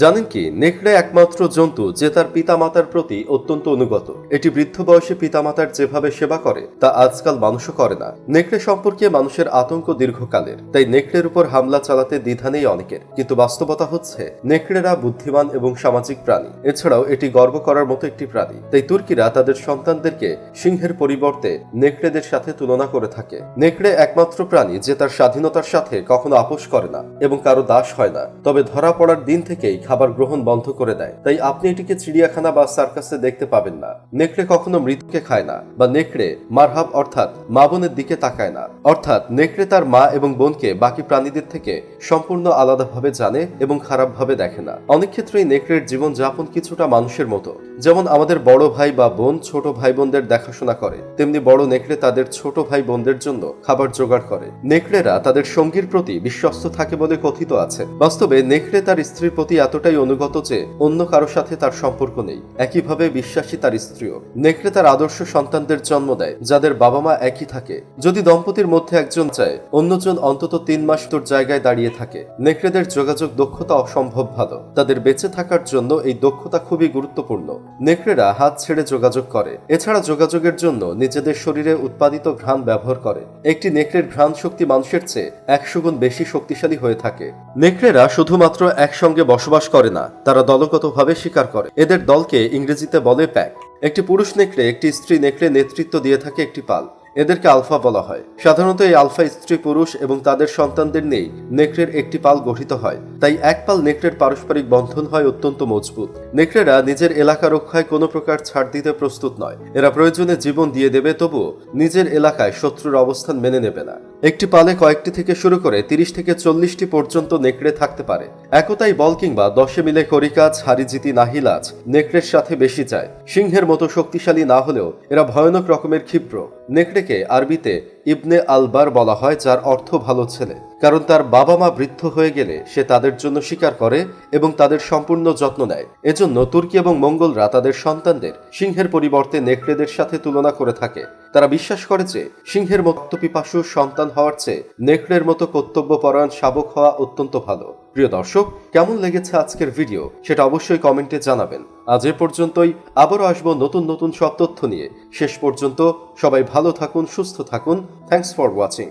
জানেন কি, নেকড়ে একমাত্র জন্তু যে তার পিতামাতার প্রতি অত্যন্ত অনুগত। এটি বৃদ্ধ বয়সে পিতামাতার যেভাবে সেবা করে, তা আজকাল মানুষও করে না। নেকড়ে সম্পর্কে মানুষের আতঙ্ক দীর্ঘকালের, তাই নেকড়ের উপর হামলা চালাতে দ্বিধা নেই অনেকের। কিন্তু বাস্তবতা হচ্ছে, নেকড়েরা বুদ্ধিমান এবং সামাজিক প্রাণী। এছাড়াও এটি গর্ব করার মতো একটি প্রাণী। তাই তুর্কিরা তাদের সন্তানদেরকে সিংহের পরিবর্তে নেকড়েদের সাথে তুলনা করে থাকে। নেকড়ে একমাত্র প্রাণী যে তার স্বাধীনতার সাথে কখনো আপোষ করে না এবং কারও দাস হয় না। তবে ধরা পড়ার দিন থেকেই খাবার গ্রহণ বন্ধ করে দেয়। তাই আপনি এটিকে চিড়িয়াখানা বা সার্কাসে দেখতে পাবেন না। নেকড়ে কখনো মৃত্যুকে খায় না বা নেকড়ে মারহাব অর্থাৎ মা বোনের দিকে তাকায় না। অর্থাৎ নেকড়ে তার মা এবং বোনকে বাকি প্রাণীদের থেকে সম্পূর্ণ আলাদাভাবে জানে এবং খারাপভাবে দেখে না। অনেক ক্ষেত্রেই নেকড়ের জীবন যাপন কিছুটা মানুষের মতো। যেমন আমাদের বড় ভাই বা বোন ছোট ভাই বোনদের দেখাশোনা করে, তেমনি বড় নেকড়ে তাদের ছোট ভাই বোনদের জন্য খাবার জোগাড় করে। নেকড়েরা তাদের সঙ্গীর প্রতি বিশ্বস্ত থাকে বলে কথিত আছে। বাস্তবে নেকড়ে তার স্ত্রীর প্রতি এতটাই অনুগত যে অন্য কারও সাথে তার সম্পর্ক নেই। একইভাবে বিশ্বাসী তার স্ত্রীও। নেকড়ে তার আদর্শ সন্তানদের জন্ম দেয়, যাদের বাবা মা একই থাকে। যদি দম্পতির মধ্যে একজন চায়, অন্যজন অন্তত তিন মাস তোর জায়গায় দাঁড়িয়ে থাকে। নেকড়েদের যোগাযোগ দক্ষতা অসম্ভব ভালো। তাদের বেঁচে থাকার জন্য এই দক্ষতা খুবই গুরুত্বপূর্ণ। নেকড়েরা হাত ছেড়ে যোগাযোগ করে। এছাড়া যোগাযোগের জন্য নিজেদের শরীরে উৎপাদিত ঘ্রাণ ব্যবহার করে। একটি নেকড়ের ঘ্রাণ শক্তি মানুষের চেয়ে একশো গুণ বেশি শক্তিশালী হয়ে থাকে। নেকড়েরা শুধুমাত্র একসঙ্গে বসবাস করে না, তারা দলগতভাবে শিকার করে। এদের দলকে ইংরেজিতে বলে প্যাক। একটি পুরুষ নেকড়ে একটি স্ত্রী নেকড়ে নেতৃত্ব দিয়ে থাকে একটি পাল। এদেরকে আলফা বলা হয়। সাধারণত এই আলফা স্ত্রী পুরুষ এবং তাদের সন্তানদের নেই নেকড়ের একটি পাল গঠিত হয়। তাই এক পাল নেকড়ের পারস্পরিক বন্ধন হয় অত্যন্ত মজবুত। নেকড়েরা নিজের এলাকা রক্ষায় কোনো প্রকার ছাড় দিতে প্রস্তুত নয়। এরা প্রয়োজনে জীবন দিয়ে দেবে, তবুও নিজের এলাকায় শত্রুর অবস্থান মেনে নেবে না। একটি পালে কয়েকটি থেকে শুরু করে তিরিশ থেকে চল্লিশটি পর্যন্ত নেকড়ে থাকতে পারে। একতাই বল কিংবা দশে মিলে করিকাজ হারিজিতি নাহিলাজ নেকড়ের সাথে বেশি যায়। সিংহের মতো শক্তিশালী না হলেও এরা ভয়ানক রকমের ক্ষিপ্র। নেকড়েকে আরবিতে ইবনে আলবার বলা হয় যার অর্থ ভালো ছেলে। কারণ তার বাবা মা বৃদ্ধ হয়ে গেলে সে তাদের জন্য শিকার করে এবং তাদের সম্পূর্ণ যত্ন নেয়। এজন্য তুর্কি এবং মঙ্গলরা তাদের সন্তানদের সিংহের পরিবর্তে নেকড়েদের সাথে তুলনা করে থাকে। তারা বিশ্বাস করে যে সিংহের মতো পিপাসু সন্তান হওয়ার চেয়ে নেকড়ের মতো কর্তব্যপরায়ণ শাবক হওয়া অত্যন্ত ভালো। প্রিয় দর্শক, কেমন লেগেছে আজকের ভিডিও সেটা অবশ্যই কমেন্টে জানাবেন। আজ এ পর্যন্তই, আবারও আসব নতুন নতুন সব তথ্য নিয়ে। শেষ পর্যন্ত সবাই ভালো থাকুন, সুস্থ থাকুন। Thanks for watching